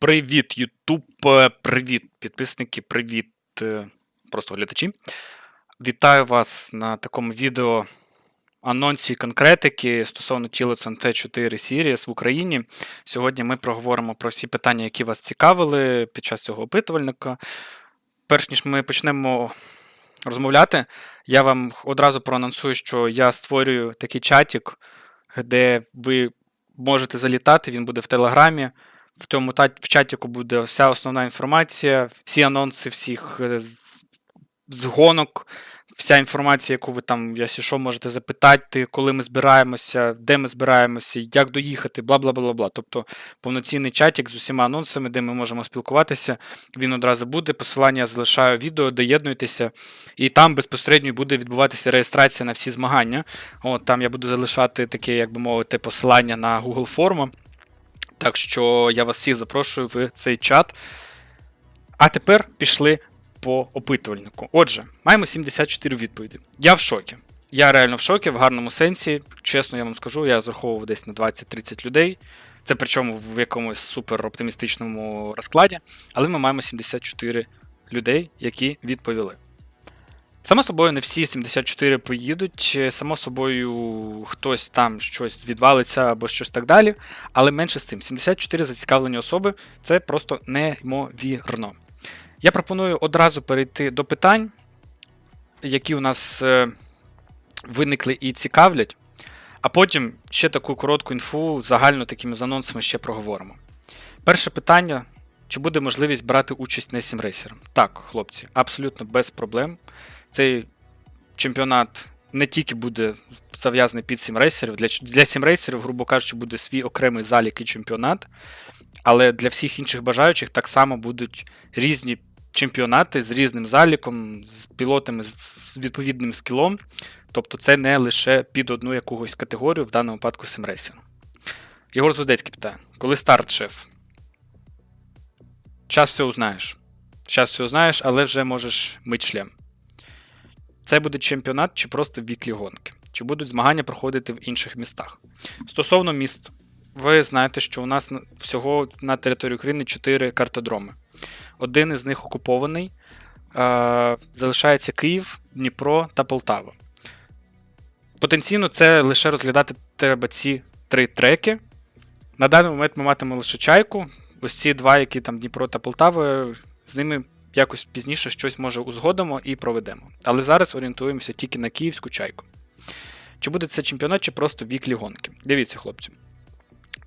Привіт, Ютуб, е, привіт, підписники, привіт, е, просто глядачі. Вітаю вас на такому відео анонсі конкретики стосовно Tillotson T4 Series в Україні. Сьогодні ми проговоримо про всі питання, які вас цікавили під час цього опитувальника. Перш ніж ми почнемо розмовляти, я вам одразу проанонсую, що я створюю такий чатик, де ви можете залітати, він буде в Телеграмі. В та- в чатіку буде вся основна інформація, всі анонси всіх е, згонок, вся інформація, яку ви там, якщо що, можете запитати, коли ми збираємося, де ми збираємося, як доїхати, бла бла бла бла. Тобто повноцінний чатик з усіма анонсами, де ми можемо спілкуватися. Він одразу буде. Посилання залишаю відео, доєднуйтеся, і там безпосередньо буде відбуватися реєстрація на всі змагання. От там я буду залишати таке, як би мовити, посилання на Google форму. Так що я вас всіх запрошую в цей чат. А тепер пішли по опитувальнику. Отже, маємо 74 відповіді. Я в шокі. Я реально в шокі, в гарному сенсі. Чесно, я вам скажу, я зараховував десь на 20-30 людей. Це причому в якомусь супер оптимістичному розкладі. Але ми маємо 74 людей, які відповіли. Само собою, не всі 74 поїдуть. Само собою, хтось там щось відвалиться або щось так далі. Але менше з тим, 74 зацікавлені особи це просто неймовірно. Я пропоную одразу перейти до питань, які у нас е, виникли і цікавлять. А потім ще таку коротку інфу загально такими анонсами ще проговоримо. Перше питання: чи буде можливість брати участь на сімрейсером? Так, хлопці, абсолютно без проблем. Цей чемпіонат не тільки буде зав'язаний під сімрейсерів. Для, для сімрейсерів, грубо кажучи, буде свій окремий залік і чемпіонат. Але для всіх інших бажаючих так само будуть різні чемпіонати з різним заліком, з пілотами з- відповідним скілом. Тобто це не лише під одну якусь категорію, в даному випадку симрейсеру. Єгор Звездецький питає: коли старт, шеф? Час все узнаєш. Час все узнаєш, але вже можеш мить шлем. Це буде чемпіонат чи просто віклі гонки? Чи будуть змагання проходити в інших містах? Стосовно міст, ви знаєте, що у нас всього на території України 4 картодроми. Один із них окупований. Е, залишається Київ, Дніпро та Полтава. Потенційно це лише розглядати треба ці три треки. На даний момент ми матимемо лише чайку. Ось ці два, які там Дніпро та Полтава, з ними якось пізніше щось може узгодимо і проведемо. Але зараз орієнтуємося тільки на київську чайку. Чи буде це чемпіонат, чи просто віклі гонки? Дивіться, хлопці.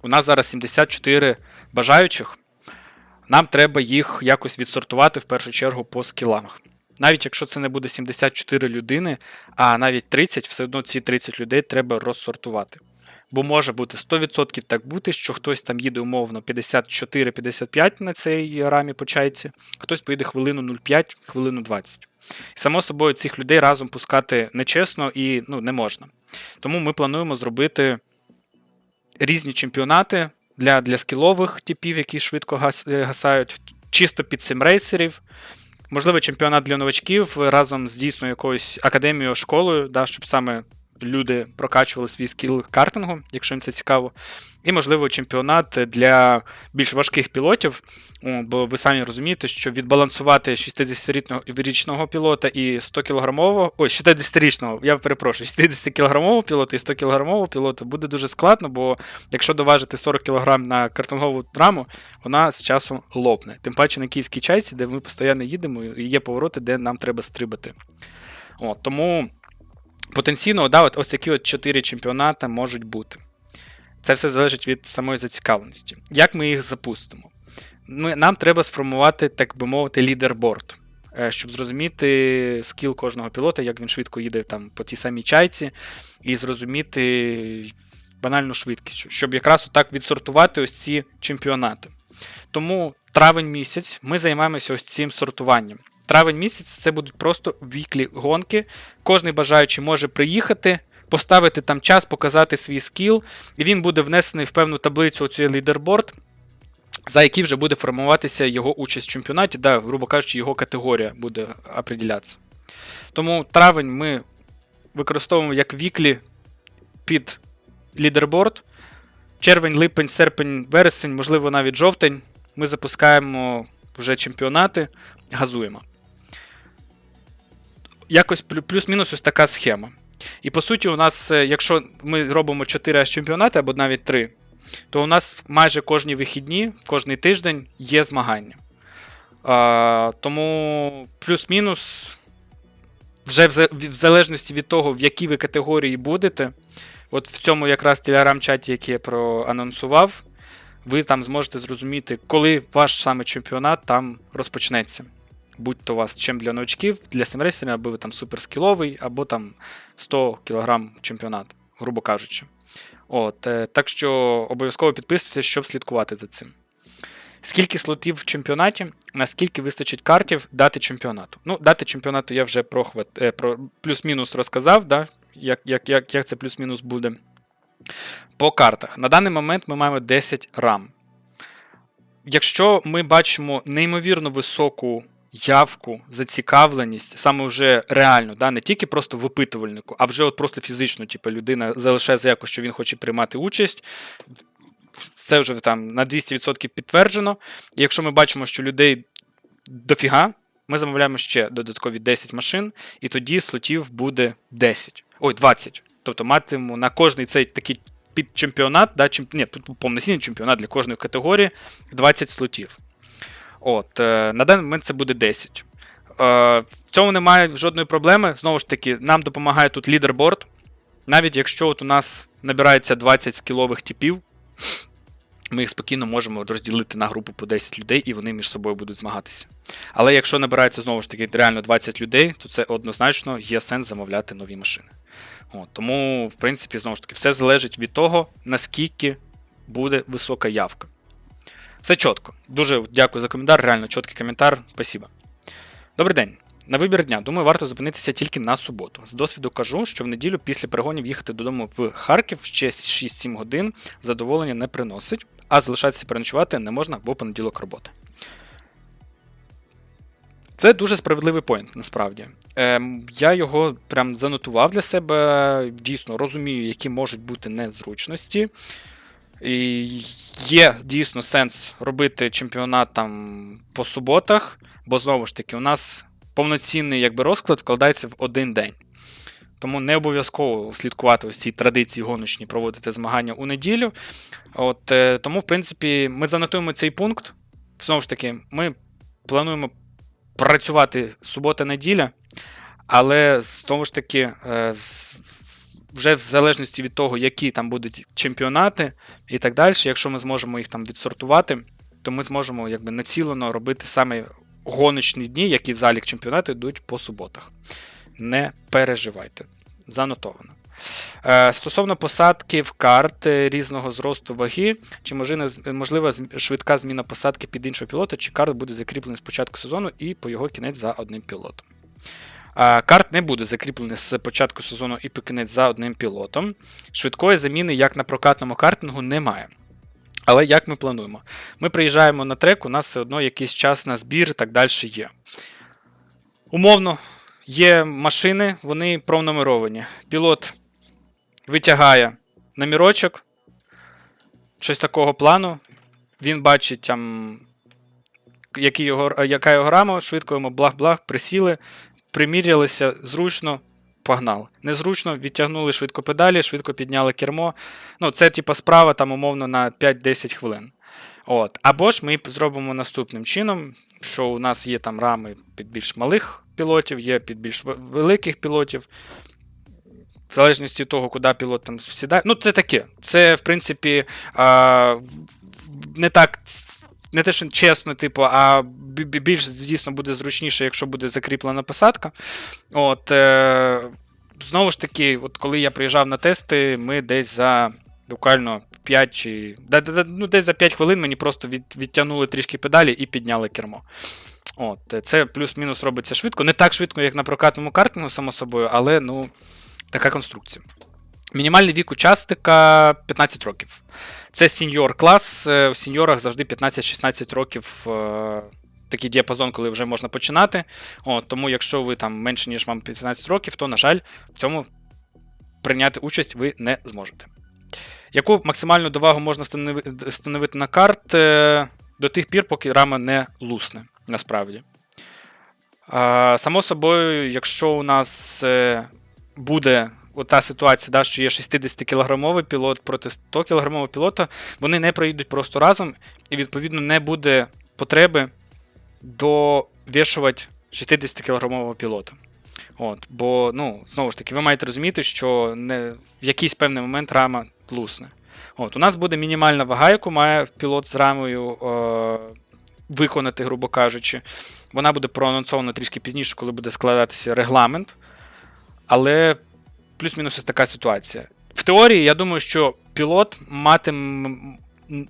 У нас зараз 74 бажаючих. Нам треба їх якось відсортувати в першу чергу по скілах. Навіть якщо це не буде 74 людини, а навіть 30, все одно ці 30 людей треба розсортувати. Бо може бути 100% так бути, що хтось там їде умовно 54-55 на цій рамі по чайці, хтось поїде хвилину 0,5, хвилину 20. І само собою цих людей разом пускати нечесно і ну, не можна. Тому ми плануємо зробити різні чемпіонати для, для скілових типів, які швидко гас, е, гасають, чисто під симрейсерів. Можливо, чемпіонат для новачків разом з дійсно якоюсь академією, школою, да, щоб саме люди прокачували свій скіл картингу, якщо їм це цікаво. І, можливо, чемпіонат для більш важких пілотів, бо ви самі розумієте, що відбалансувати 60-річного пілота і 100 кілограмового, ой, 60-річного, я перепрошую, 60 кілограмового пілота і 100 кілограмового пілота буде дуже складно, бо якщо доважити 40 кг на картингову раму, вона з часом лопне. Тим паче на київській чайці, де ми постійно їдемо, і є повороти, де нам треба стрибати. От, тому потенційно, да, от, ось такі от 4 чемпіонати можуть бути. Це все залежить від самої зацікавленості. Як ми їх запустимо? Ми, нам треба сформувати, так би мовити, лідерборд, е, щоб зрозуміти скіл кожного пілота, як він швидко їде там по тій самій чайці, і зрозуміти банальну швидкість, щоб якраз отак відсортувати ось ці чемпіонати. Тому травень місяць ми займаємося ось цим сортуванням. Травень місяць це будуть просто віклі гонки. Кожний бажаючий може приїхати, поставити там час, показати свій скіл, і він буде внесений в певну таблицю оцей лідерборд, за який вже буде формуватися його участь в чемпіонаті, да, грубо кажучи, його категорія буде определятися. Тому травень ми використовуємо як віклі під лідерборд. Червень, липень, серпень, вересень, можливо, навіть жовтень. ми запускаємо вже чемпіонати, газуємо. Якось плюс-мінус ось така схема. І по суті, у нас, е, якщо ми робимо 4 аж чемпіонати або навіть 3, то у нас майже кожні вихідні, кожний тиждень є змагання. А, тому плюс-мінус, вже в залежності від того, в якій ви категорії будете, от в цьому якраз телеграм-чаті, який я проанонсував, ви там зможете зрозуміти, коли ваш саме чемпіонат там розпочнеться. Будь то у вас чим для новачків, для семрестерів, або ви там суперскіловий, або там 100 кг чемпіонат, грубо кажучи. От, е, так що обов'язково підписуйтесь, щоб слідкувати за цим. Скільки слотів в чемпіонаті, наскільки вистачить картів дати чемпіонату? Ну, дати чемпіонату я вже про, хват- е, про плюс-мінус розказав, да? як, як, як, як це плюс-мінус буде. По картах. На даний момент ми маємо 10 рам. Якщо ми бачимо неймовірно високу явку, зацікавленість, саме вже реально, да, не тільки просто в опитувальнику, а вже от просто фізично, типу, людина залишає заявку, що він хоче приймати участь. Це вже там на 200% підтверджено. І якщо ми бачимо, що людей дофіга, ми замовляємо ще додаткові 10 машин, і тоді слотів буде 10. Ой, 20. Тобто матимемо на кожний цей такий підчемпіонат, да, чемп... Ні, повноцінний чемпіонат для кожної категорії 20 слотів. От, е, на даний момент це буде 10. Е, в цьому немає жодної проблеми. Знову ж таки, нам допомагає тут лідерборд. Навіть якщо от у нас набирається 20 скілових типів, ми їх спокійно можемо розділити на групу по 10 людей, і вони між собою будуть змагатися. Але якщо набирається знову ж таки реально 20 людей, то це однозначно є сенс замовляти нові машини. От, тому, в принципі, знову ж таки, все залежить від того, наскільки буде висока явка. Все чітко. Дуже дякую за коментар. Реально чіткий коментар. Спасибо. Добрий день. На вибір дня, думаю, варто зупинитися тільки на суботу. З досвіду кажу, що в неділю після перегонів їхати додому в Харків ще 6-7 годин задоволення не приносить, а залишатися переночувати не можна, бо понеділок робота. Це дуже справедливий поінт, насправді. Ем, я його прям занотував для себе, дійсно розумію, які можуть бути незручності. Є дійсно сенс робити чемпіонат там по суботах, бо знову ж таки, у нас повноцінний якби, розклад вкладається в один день. Тому не обов'язково слідкувати ось традиції гоночні, проводити змагання у неділю. От, е, тому, в принципі, ми занотуємо цей пункт. Знову ж таки, ми плануємо працювати субота-неділя, але знову ж таки, е, вже в залежності від того, які там будуть чемпіонати і так далі, якщо ми зможемо їх там відсортувати, то ми зможемо якби націлено робити саме гоночні дні, які в залік чемпіонату йдуть по суботах. Не переживайте. Занотовано. Е, Стосовно посадки в карт е, різного зросту ваги, чи можливо, можлива швидка зміна посадки під іншого пілота, чи карт буде закріплений з початку сезону і по його кінець за одним пілотом. Карт не буде закріплений з початку сезону і по кінець за одним пілотом. Швидкої заміни, як на прокатному картингу, немає. Але як ми плануємо? Ми приїжджаємо на трек, у нас все одно якийсь час на збір і так далі є. Умовно, є машини, вони пронумеровані. Пілот витягає номерочок, щось такого плану. Він бачить, там, який його, яка його рама, швидко йому благ-благ, присіли, примірялися, зручно, погнали. Незручно, відтягнули швидко педалі, швидко підняли кермо. Ну, це типа справа там умовно на 5-10 хвилин. От. Або ж ми зробимо наступним чином, що у нас є там рами під більш малих пілотів, є під більш великих пілотів. В залежності від того, куди пілот там сідає. Ну, це таке. Це, в принципі, не так. Не те, що чесно, типу, а бі- бі- більш дійсно буде зручніше, якщо буде закріплена посадка. От, е, знову ж таки, от коли я приїжджав на тести, ми десь за буквально 5 чи. Ну, десь за 5 хвилин мені просто від, відтягнули трішки педалі і підняли кермо. От, це плюс-мінус робиться швидко. Не так швидко, як на прокатному картингу, само собою, але ну, така конструкція. Мінімальний вік учасника 15 років. Це сіньор клас. е, В сіньорах завжди 15-16 років. е, Такий діапазон, коли вже можна починати. От, тому, якщо ви там менше, ніж вам 15 років, то, на жаль, в цьому прийняти участь ви не зможете. Яку максимальну довагу можна встановити на карт? Е, до тих пір, поки рама не лусне, насправді. Само собою, якщо у нас буде ота ситуація, да, що є 60-кілограмовий пілот проти 100-кілограмового пілота, вони не проїдуть просто разом, і, відповідно, не буде потреби довішувати 60-кілограмового пілота. От, бо, ну, знову ж таки, ви маєте розуміти, що не, в якийсь певний момент рама лусне. От, у нас буде мінімальна вага, яку має пілот з рамою е, виконати, грубо кажучи. Вона буде проанонсована трішки пізніше, коли буде складатися регламент. Але плюс-мінус така ситуація. В теорії, я думаю, що пілот матиме.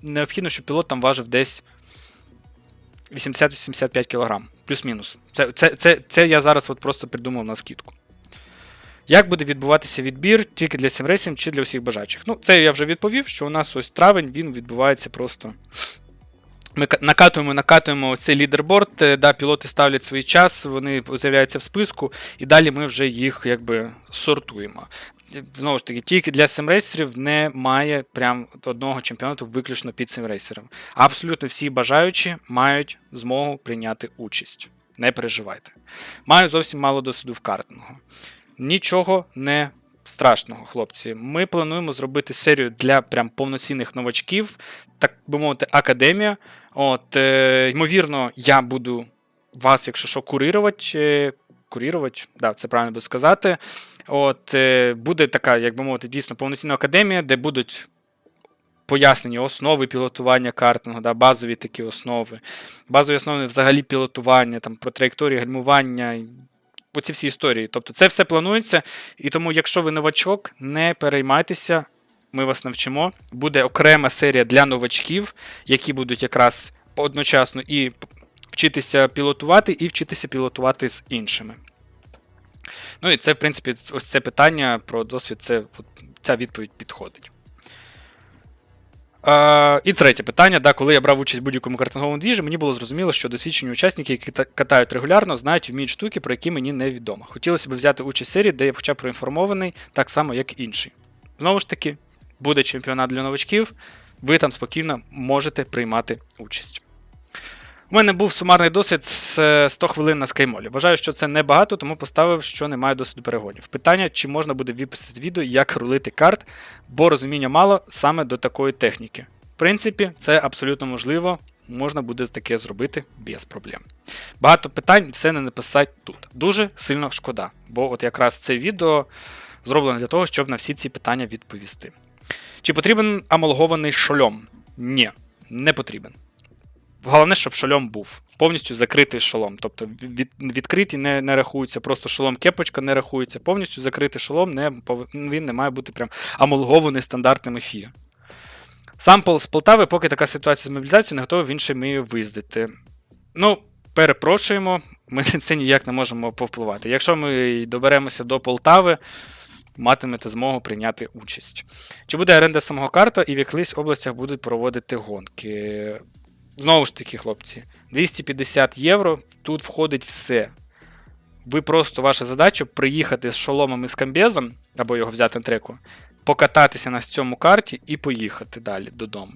Необхідно, щоб пілот там важив десь 80-85 кг. Плюс-мінус. Це, це, це, це я зараз от просто придумав на скидку. Як буде відбуватися відбір тільки для сімрейсів чи для всіх бажаючих? Ну, це я вже відповів, що у нас ось травень він відбувається просто. Ми накатуємо, накатуємо цей лідерборд, е, да, пілоти ставлять свій час, вони з'являються в списку, і далі ми вже їх якби сортуємо. Знову ж таки, тільки для симрейсерів немає прям одного чемпіонату виключно під симрейсером. Абсолютно всі бажаючі мають змогу прийняти участь. Не переживайте. Маю зовсім мало досвіду в картингу. Нічого не страшного, хлопці. Ми плануємо зробити серію для прям повноцінних новачків, так би мовити, академія. От, е, ймовірно, я буду вас, якщо що, курирувати. Е, курірувати, да, це правильно буде сказати. От, е, буде така, як би мовити, дійсно повноцінна академія, де будуть пояснені основи пілотування картингу, да, базові такі основи, базові основи взагалі пілотування, там, про траєкторії гальмування. Оці всі історії. Тобто це все планується, і тому, якщо ви новачок, не переймайтеся, ми вас навчимо. Буде окрема серія для новачків, які будуть якраз одночасно і вчитися пілотувати, і вчитися пілотувати з іншими. Ну і це, в принципі, ось це питання про досвід, це, ця відповідь підходить. Е, і третє питання. Да, коли я брав участь в будь-якому картинговому двіжі, мені було зрозуміло, що досвідчені учасники, які катають регулярно, знають вміють штуки, про які мені невідомо. Хотілося б взяти участь в серії, де я хоча б проінформований, так само, як і інший. Знову ж таки, буде чемпіонат для новачків, ви там спокійно можете приймати участь. У мене був сумарний досвід з е, 100 хвилин на скаймолі. Вважаю, що це небагато, тому поставив, що немає досвіду перегонів. Питання, чи можна буде випустити відео, як рулити карт, бо розуміння мало саме до такої техніки. В принципі, це абсолютно можливо, можна буде таке зробити без проблем. Багато питань це не написати тут. Дуже сильно шкода, бо от якраз це відео зроблено для того, щоб на всі ці питання відповісти. Чи потрібен амалгований шольом? Ні, не потрібен. Головне, щоб шолом був. Повністю закритий шолом. Тобто від, відкриті не, не рахуються, просто шолом кепочка не рахується. Повністю закритий шолом, не, він не має бути прям амулгований стандартними фі. Сам Пол з Полтави, поки така ситуація з мобілізацією, не готовий в інший мій виїздити. Ну, перепрошуємо, ми це ніяк не можемо повпливати. Якщо ми доберемося до Полтави, матимете змогу прийняти участь. Чи буде оренда самого карта і в якихось областях будуть проводити гонки? Знову ж таки, хлопці, 250 євро, тут входить все. Ви просто ваша задача приїхати з шоломом і з камбезом, або його взяти на треку, покататися на цьому карті і поїхати далі додому.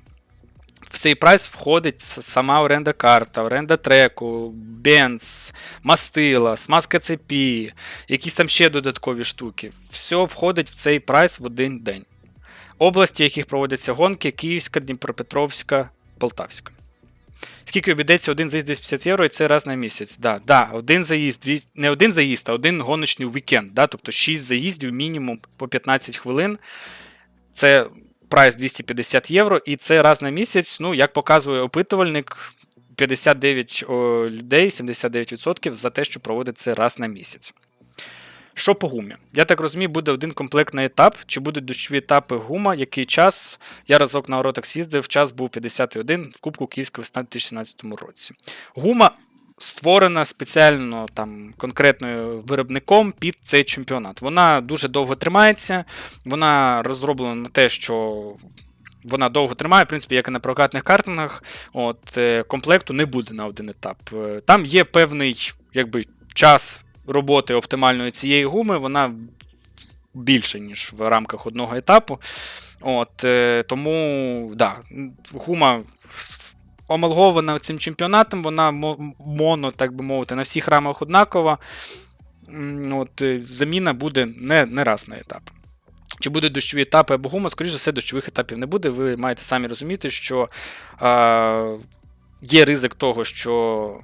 В цей прайс входить сама оренда карта, оренда треку, бенз, мастила, смазка цепі, якісь там ще додаткові штуки. Все входить в цей прайс в один день. Області, в яких проводяться гонки: Київська, Дніпропетровська, Полтавська. Скільки обійдеться один заїзд 250 євро, і це раз на місяць. Да, да, один заїзд, дві- не один заїзд, а один гоночний вікенд. Да, тобто 6 заїздів мінімум по 15 хвилин. Це прайс 250 євро, і це раз на місяць. Ну, як показує опитувальник, 59 людей, 79% за те, що проводить це раз на місяць. Що по гумі? Я так розумію, буде один комплект на етап, чи будуть дощові етапи гума, який час. Я разок на Оротекс їздив, час був 51 в Кубку Київської весна у 2017 році. Гума створена спеціально там конкретною виробником під цей чемпіонат. Вона дуже довго тримається, вона розроблена на те, що. Вона довго тримає, в принципі, як і на прокатних картингах. От, е, комплекту не буде на один етап. Е, Там є певний якби, час роботи оптимальної цієї гуми, вона більше, ніж в рамках одного етапу. От, е, тому, да, гума омалгована цим чемпіонатом, вона моно, так би мовити, на всіх рамах однакова. От, е, заміна буде не, не раз на етап. Чи будуть дощові етапи або гума, скоріш за все, дощових етапів не буде. Ви маєте самі розуміти, що е, є ризик того, що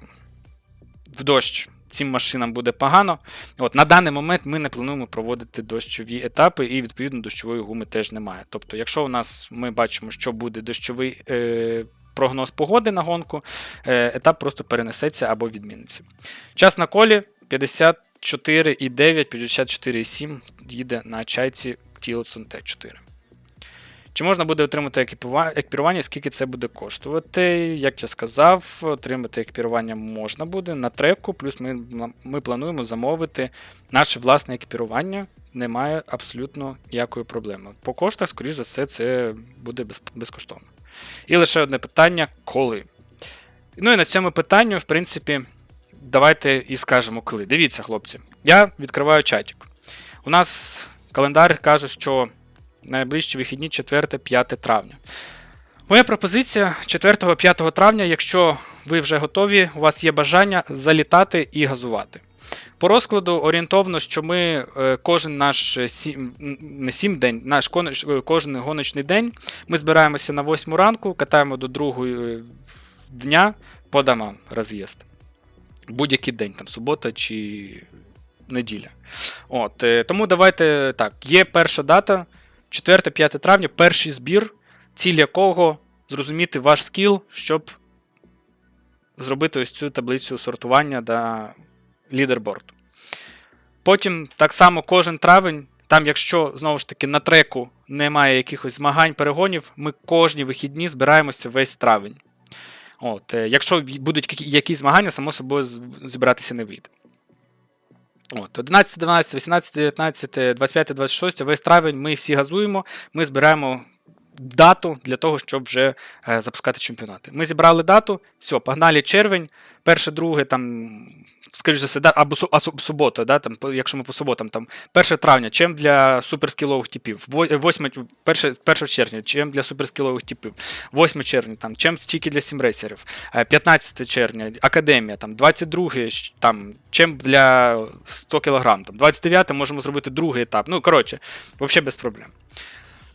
в дощ цим машинам буде погано. От, на даний момент ми не плануємо проводити дощові етапи, і відповідно дощової гуми теж немає. Тобто, якщо у нас ми бачимо, що буде дощовий е, прогноз погоди на гонку, е, етап просто перенесеться або відміниться. Час на колі 54,9, 54,7 їде на чайці Тілсон Т4. Чи можна буде отримати екіпірування, скільки це буде коштувати? Як я сказав, отримати екіпірування можна буде на треку, плюс ми, ми плануємо замовити наше власне екіпірування. Немає абсолютно ніякої проблеми. По коштах, скоріш за все, це буде без, безкоштовно. І лише одне питання: коли? Ну і на цьому питанню, в принципі, давайте і скажемо коли. Дивіться, хлопці, я відкриваю чатик. У нас календар каже, що найближчі вихідні 4-5 травня. Моя пропозиція 4-5 травня, якщо ви вже готові, у вас є бажання залітати і газувати. По розкладу орієнтовно, що ми е, кожен наш е, сім, не сім день, наш е, кожен гоночний день ми збираємося на 8 ранку, катаємо до 2 дня по домам роз'їзд. Будь-який день, там субота чи неділя. От, тому давайте так. Є перша дата, 4-5 травня, перший збір, ціль якого зрозуміти ваш скіл, щоб зробити ось цю таблицю сортування на лідерборд. Потім так само кожен травень, там, якщо знову ж таки на треку немає якихось змагань, перегонів, ми кожні вихідні збираємося весь травень. От, е, якщо будуть якісь змагання, само собою зібратися не вийде. От, 11, 12, 18, 19, 25, 26, весь травень ми всі газуємо, ми збираємо дату для того, щоб вже е, запускати чемпіонати. Ми зібрали дату, все, погнали червень, перше, друге, там, скоріш все, да, або а субота, да, там, якщо ми по суботам, там, 1 травня, чим для суперскілових типів, 8, 1, 1 червня, чим для суперскілових типів, 8 червня, там, чим стільки для сімрейсерів, Е, 15 червня, академія, там, 22 щ- там, чим для 100 кг, там, 29 можемо зробити другий етап. Ну, коротше, взагалі без проблем.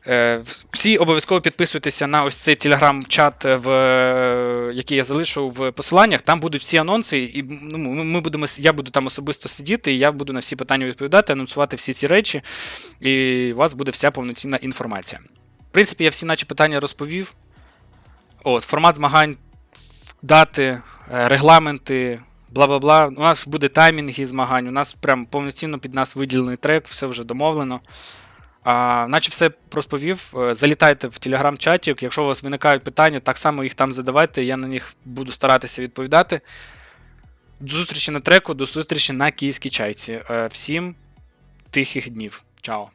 Е, Всі обов'язково підписуйтеся на ось цей телеграм-чат, в, е, який я залишу в посиланнях. Там будуть всі анонси, і ну, ми будемо, я буду там особисто сидіти, і я буду на всі питання відповідати, анонсувати всі ці речі, і у вас буде вся повноцінна інформація. В принципі, я всі наче питання розповів. От, формат змагань, дати, е, регламенти, бла бла бла. У нас буде таймінги змагань, у нас прям повноцінно під нас виділений трек, все вже домовлено. А, наче все розповів. Е, Залітайте в телеграм-чаті. Якщо у вас виникають питання, так само їх там задавайте. Я на них буду старатися відповідати. До зустрічі на треку, до зустрічі на київській чайці. Е, Всім тихих днів. Чао.